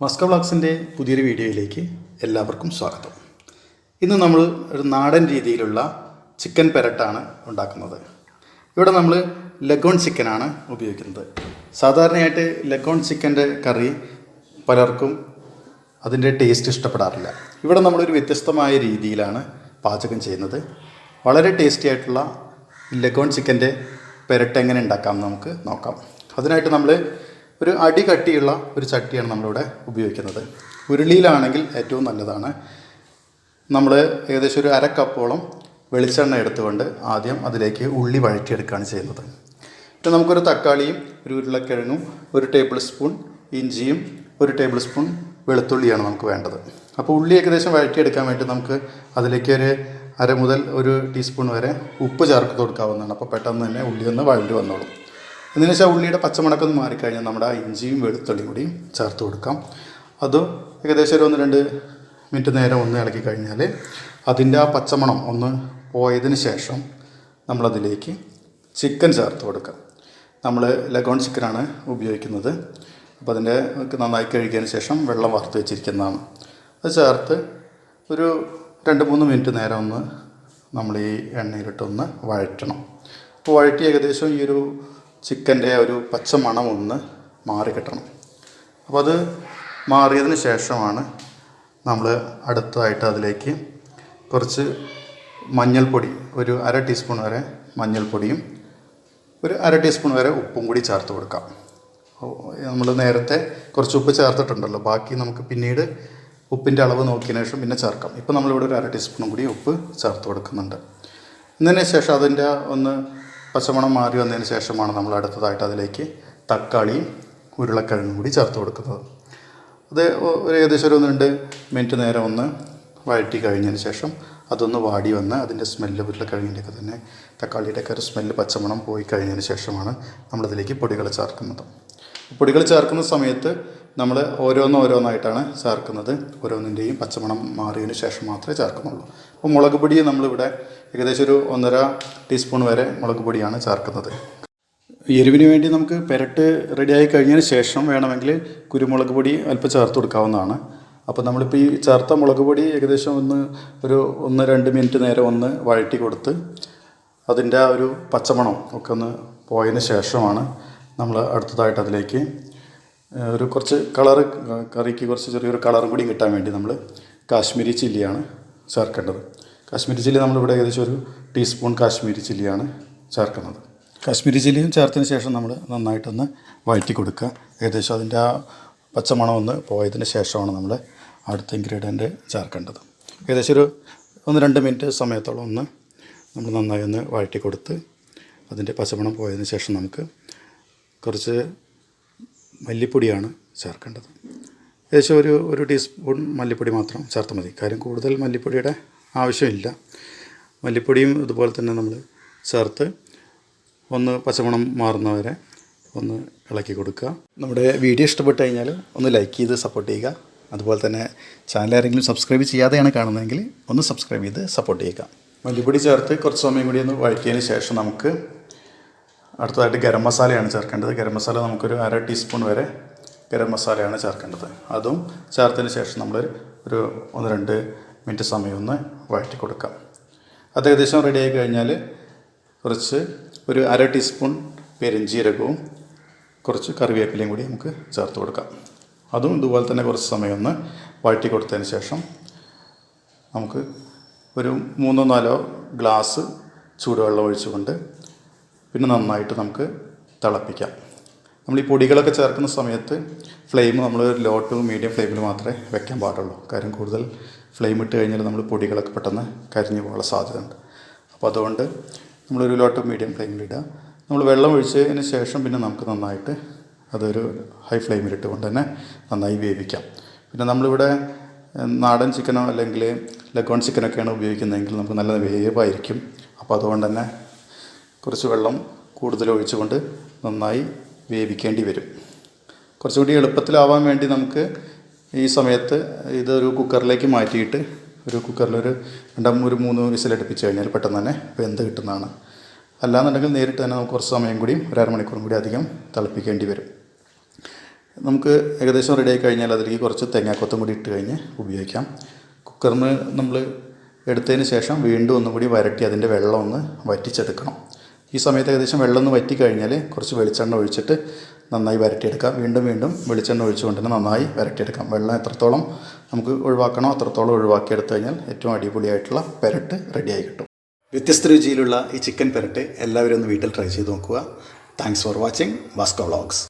Musca വ്ളോഗ്സിന്റെ പുതിയൊരു വീഡിയോയിലേക്ക് എല്ലാവർക്കും സ്വാഗതം. ഇന്ന് നമ്മൾ ഒരു നാടൻ രീതിയിലുള്ള ചിക്കൻ പെരട്ടാണ് ഉണ്ടാക്കുന്നത്. ഇവിടെ നമ്മൾ ലഗോൺ ചിക്കനാണ് ഉപയോഗിക്കുന്നത്. സാധാരണയായിട്ട് ലഗോൺ ചിക്കന്റെ കറി പലർക്കും അതിന്റെ ടേസ്റ്റ് ഇഷ്ടപ്പെടാറില്ല. ഇവിടെ നമ്മളൊരു വ്യത്യസ്തമായ രീതിയിലാണ് പാചകം ചെയ്യുന്നത്. വളരെ ടേസ്റ്റി ആയിട്ടുള്ള ലഗോൺ ചിക്കന്റെ പെരട്ട് എങ്ങനെ ഉണ്ടാക്കാം നമുക്ക് നോക്കാം. അതിനായിട്ട് നമ്മൾ ഒരു അടി കട്ടിയുള്ള ഒരു ചട്ടിയാണ് നമ്മളിവിടെ ഉപയോഗിക്കുന്നത്. ഉരുളിയിലാണെങ്കിൽ ഏറ്റവും നല്ലതാണ്. നമ്മൾ ഏകദേശം ഒരു അര കപ്പോളം വെളിച്ചെണ്ണ എടുത്തുകൊണ്ട് ആദ്യം അതിലേക്ക് ഉള്ളി വഴറ്റിയെടുക്കുകയാണ് ചെയ്യുന്നത്. പിന്നെ നമുക്കൊരു തക്കാളിയും ഒരു ഉരുളക്കിഴങ്ങും ഒരു ടേബിൾ സ്പൂൺ ഇഞ്ചിയും ഒരു ടേബിൾ സ്പൂൺ വെളുത്തുള്ളിയാണ് നമുക്ക് വേണ്ടത്. അപ്പോൾ ഉള്ളി ഏകദേശം വഴറ്റിയെടുക്കാൻ വേണ്ടി നമുക്ക് അതിലേക്ക് ഒരു അര മുതൽ ഒരു ടീസ്പൂൺ വരെ ഉപ്പ് ചേർത്ത് കൊടുക്കാവുന്നതാണ്. അപ്പോൾ പെട്ടെന്ന് തന്നെ ഉള്ളി ഒന്ന് വഴണ്ടി വന്നോളും. എന്നതിന് വെച്ചാൽ ഉള്ളിയുടെ പച്ചമുളക്കൊന്ന് മാറിക്കഴിഞ്ഞാൽ നമ്മുടെ ആ ഇഞ്ചിയും വെളുത്തുള്ളിയും കൂടിയും ചേർത്ത് കൊടുക്കാം. അത് ഏകദേശം ഒരു ഒന്ന് രണ്ട് മിനിറ്റ് നേരം ഒന്ന് ഇളക്കി കഴിഞ്ഞാൽ അതിന്റെ ആ പച്ചമണം ഒന്ന് പോയതിന് ശേഷം നമ്മളതിലേക്ക് ചിക്കൻ ചേർത്ത് കൊടുക്കാം നമ്മൾ ലഗോൺ ചിക്കനാണ് ഉപയോഗിക്കുന്നത്. അപ്പോൾ അതിന്റെ നന്നായി കഴുകിയതിന് ശേഷം വെള്ളം വറുത്ത് വെച്ചിരിക്കുന്നതാണ്. അത് ചേർത്ത് ഒരു രണ്ട് മൂന്ന് മിനിറ്റ് നേരം ഒന്ന് നമ്മൾ ഈ എണ്ണയിലിട്ടൊന്ന് വഴറ്റണം. അപ്പോൾ വഴറ്റി ഏകദേശം ഈ ഒരു ചിക്കന്റെ ഒരു പച്ച മണം ഒന്ന് മാറി കിട്ടണം. അപ്പോൾ അത് മാറിയതിന് ശേഷമാണ് നമ്മൾ അടുത്തതായിട്ട് അതിലേക്ക് കുറച്ച് മഞ്ഞൾപ്പൊടി ഒരു അര ടീസ്പൂൺ വരെ മഞ്ഞൾപ്പൊടിയും ഒരു അര ടീസ്പൂൺ വരെ ഉപ്പും കൂടി ചേർത്ത് കൊടുക്കാം. നമ്മൾ നേരത്തെ കുറച്ച് ഉപ്പ് ചേർത്തിട്ടുണ്ടല്ലോ ബാക്കി നമുക്ക് പിന്നീട് ഉപ്പിന്റെ അളവ് നോക്കിയതിന് ശേഷം പിന്നെ ചേർക്കാം. ഇപ്പോൾ നമ്മളിവിടെ ഒരു അര ടീസ്പൂണും കൂടി ഉപ്പ് ചേർത്ത് കൊടുക്കുന്നുണ്ട്. എന്നതിന് ശേഷം അതിന്റെ ഒന്ന് പച്ചമണം മാറി വന്നതിന് ശേഷമാണ് നമ്മൾ അടുത്തതായിട്ട് അതിലേക്ക് തക്കാളിയും ഉരുളക്കിഴങ്ങും കൂടി ചേർത്ത് കൊടുക്കുന്നത്. അത് ഒരു ഏകദേശം ഒരു ഒന്ന് രണ്ട് മിനിറ്റ് നേരം ഒന്ന് വഴറ്റി കഴിഞ്ഞതിന് ശേഷം അതൊന്ന് വാടി വന്ന് അതിന്റെ സ്മെല്ല് ഉരുളക്കിഴങ്ങിന്റെയൊക്കെ തന്നെ തക്കാളിയുടെയൊക്കെ ഒരു സ്മെല്ല് പച്ചമണം പോയി കഴിഞ്ഞതിന് ശേഷമാണ് നമ്മളതിലേക്ക് പൊടികൾ ചേർക്കുന്നത്. പൊടികൾ ചേർക്കുന്ന സമയത്ത് നമ്മൾ ഓരോന്ന് ഓരോന്നായിട്ടാണ് ചേർക്കുന്നത്. ഓരോന്നിന്റെയും പച്ചമണം മാറിയതിന് ശേഷം മാത്രമേ ചേർക്കുന്നുള്ളൂ. അപ്പോൾ മുളക് പൊടി നമ്മളിവിടെ ഏകദേശം ഒരു ഒന്നര ടീസ്പൂൺ വരെ മുളക് പൊടിയാണ് ചേർക്കുന്നത്. എരിവിന് വേണ്ടി നമുക്ക് പെരട്ട് റെഡിയായി കഴിഞ്ഞതിന് ശേഷം വേണമെങ്കിൽ കുരുമുളക് പൊടി അല്പം ചേർത്ത് കൊടുക്കാവുന്നതാണ്. അപ്പോൾ നമ്മളിപ്പോൾ ഈ ചേർത്ത മുളക് പൊടി ഏകദേശം ഒന്ന് ഒരു ഒന്ന് രണ്ട് മിനിറ്റ് നേരം ഒന്ന് വഴറ്റി കൊടുത്ത് അതിന്റെ ആ ഒരു പച്ചമണം ഒക്കെ ഒന്ന് പോയതിന് ശേഷമാണ് നമ്മൾ അടുത്തതായിട്ട് അതിലേക്ക് ഒരു കുറച്ച് കളറ് കറിക്ക് കുറച്ച് ചെറിയൊരു കളറും കൂടി കിട്ടാൻ വേണ്ടി നമ്മൾ കാശ്മീരി ചില്ലിയാണ് ചേർക്കേണ്ടത്. കാശ്മീരി ചില്ലി നമ്മളിവിടെ ഏകദേശം ഒരു ടീസ്പൂൺ കാശ്മീരി ചില്ലിയാണ് ചേർക്കുന്നത്. കാശ്മീരി ചില്ലിയും ചേർത്തതിന് ശേഷം നമ്മൾ നന്നായിട്ടൊന്ന് വഴറ്റി കൊടുക്കുക. ഏകദേശം അതിന്റെ ആ പച്ചമണം ഒന്ന് പോയതിന് ശേഷമാണ് നമ്മൾ അടുത്ത ഇൻഗ്രീഡിയന്റ് ചേർക്കേണ്ടത്. ഏകദേശം ഒരു ഒന്ന് രണ്ട് മിനിറ്റ് സമയത്തോളം ഒന്ന് നമ്മൾ നന്നായി ഒന്ന് വഴറ്റി കൊടുത്ത് അതിന്റെ പച്ചമണം പോയതിന് ശേഷം നമുക്ക് കുറച്ച് മല്ലിപ്പൊടിയാണ് ചേർക്കേണ്ടത്. ഏകദേശം ഒരു ഒരു ടീസ്പൂൺ മല്ലിപ്പൊടി മാത്രം ചേർത്താൽ മതി. കാര്യം കൂടുതൽ മല്ലിപ്പൊടിയുടെ ആവശ്യമില്ല. മല്ലിപ്പൊടിയും ഇതുപോലെ തന്നെ നമ്മൾ ചേർത്ത് ഒന്ന് പച്ചമണം മാറുന്നവരെ ഒന്ന് ഇളക്കി കൊടുക്കുക. നമ്മുടെ വീഡിയോ ഇഷ്ടപ്പെട്ട് കഴിഞ്ഞാൽ ഒന്ന് ലൈക്ക് ചെയ്ത് സപ്പോർട്ട് ചെയ്യുക. അതുപോലെ തന്നെ ചാനൽ ആരെങ്കിലും സബ്സ്ക്രൈബ് ചെയ്യാതെയാണ് കാണുന്നതെങ്കിൽ ഒന്ന് സബ്സ്ക്രൈബ് ചെയ്ത് സപ്പോർട്ട് ചെയ്യുക. മല്ലിപ്പൊടി ചേർത്ത് കുറച്ച് സമയം കൂടി ഒന്ന് വഴറ്റിയതിന് ശേഷം നമുക്ക് അടുത്തതായിട്ട് ഗരം മസാലയാണ് ചേർക്കേണ്ടത്. ഗരം മസാല നമുക്കൊരു അര ടീസ്പൂൺ വരെ ഗരം മസാലയാണ് ചേർക്കേണ്ടത്. അതും ചേർത്തതിന് ശേഷം നമ്മൾ ഒരു ഒന്ന് രണ്ട് മിനിറ്റ് സമയം ഒന്ന് വഴറ്റി കൊടുക്കാം. അത് ഏകദേശം റെഡി ആയി കഴിഞ്ഞാൽ കുറച്ച് ഒരു അര ടീസ്പൂൺ പെരുംജീരകവും കുറച്ച് കറിവേപ്പിലയും കൂടി നമുക്ക് ചേർത്ത് കൊടുക്കാം. അതും ഇതുപോലെ തന്നെ കുറച്ച് സമയം ഒന്ന് വഴറ്റി കൊടുത്തതിന് ശേഷം നമുക്ക് ഒരു മൂന്നോ നാലോ ഗ്ലാസ് ചൂടുവെള്ളം ഒഴിച്ചുകൊണ്ട് പിന്നെ നന്നായിട്ട് നമുക്ക് തിളപ്പിക്കാം. നമ്മൾ ഈ പൊടികളൊക്കെ ചേർക്കുന്ന സമയത്ത് ഫ്ലെയിം നമ്മൾ ലോ ടു മീഡിയം ഫ്ലെയിമിൽ മാത്രമേ വെക്കാൻ പാടുള്ളൂ. കാര്യം കൂടുതൽ ഫ്ലെയിം ഇട്ട് കഴിഞ്ഞാൽ നമ്മൾ പൊടികളൊക്കെ പെട്ടെന്ന് കരിഞ്ഞു പോകാനുള്ള സാധ്യതയുണ്ട്. അപ്പോൾ അതുകൊണ്ട് നമ്മളൊരു ലോ ടു മീഡിയം ഫ്ലെയിമിൽ ഫ്ലെയിമിലിടുക നമ്മൾ വെള്ളം ഒഴിച്ചതിന് ശേഷം പിന്നെ നമുക്ക് നന്നായിട്ട് അതൊരു ഹൈ ഫ്ലെയിമിലിട്ട് കൊണ്ട് തന്നെ നന്നായി വേവിക്കാം. പിന്നെ നമ്മളിവിടെ നാടൻ ചിക്കനോ അല്ലെങ്കിൽ ലഗോൺ ചിക്കനൊക്കെയാണ് ഉപയോഗിക്കുന്നതെങ്കിൽ നമുക്ക് നല്ല വേവായിരിക്കും. അപ്പോൾ അതുകൊണ്ട് തന്നെ കുറച്ച് വെള്ളം കൂടുതൽ ഒഴിച്ചുകൊണ്ട് നന്നായി വേവിക്കേണ്ടി വരും. കുറച്ചുകൂടി എളുപ്പത്തിലാവാൻ വേണ്ടി നമുക്ക് ഈ സമയത്ത് ഇതൊരു കുക്കറിലേക്ക് മാറ്റിയിട്ട് ഒരു കുക്കറിലൊരു രണ്ടും ഒരു മൂന്ന് വിസിലടുപ്പിച്ച് കഴിഞ്ഞാൽ പെട്ടെന്ന് തന്നെ വെന്ത് കിട്ടുന്നതാണ്. അല്ലാന്നുണ്ടെങ്കിൽ നേരിട്ട് തന്നെ നമുക്ക് കുറച്ച് സമയം കൂടി ഒരു അരമണിക്കൂറും കൂടി അധികം തിളപ്പിക്കേണ്ടി വരും. നമുക്ക് ഏകദേശം റെഡി ആയി കഴിഞ്ഞാൽ അതിലേക്ക് കുറച്ച് തേങ്ങാക്കൊത്തും കൂടി ഇട്ട് കഴിഞ്ഞ് ഉപയോഗിക്കാം. കുക്കറിന് നമ്മൾ എടുത്തതിന് ശേഷം വീണ്ടും ഒന്നും കൂടി വരട്ടി അതിന്റെ വെള്ളം ഒന്ന് വറ്റിച്ചെടുക്കണം. ഈ സമയത്ത് ഏകദേശം വെള്ളം ഒന്ന് വറ്റി കഴിഞ്ഞാൽ കുറച്ച് വെളിച്ചെണ്ണ ഒഴിച്ചിട്ട് നന്നായി വരട്ടിയെടുക്കാം. വീണ്ടും വീണ്ടും വെളിച്ചെണ്ണ ഒഴിച്ചുകൊണ്ട് തന്നെ നന്നായി വരട്ടിയെടുക്കാം. വെള്ളം എത്രത്തോളം നമുക്ക് ഒഴിവാക്കണോ അത്രത്തോളം ഒഴിവാക്കിയെടുത്ത് കഴിഞ്ഞാൽ ഏറ്റവും അടിപൊളിയായിട്ടുള്ള പെരട്ട് റെഡിയായി കിട്ടും. വ്യത്യസ്ത രുചിയിലുള്ള ഈ ചിക്കൻ പെരട്ട് എല്ലാവരും ഒന്ന് വീട്ടിൽ ട്രൈ ചെയ്ത് നോക്കുക. Thanks for watching Vasco vlogs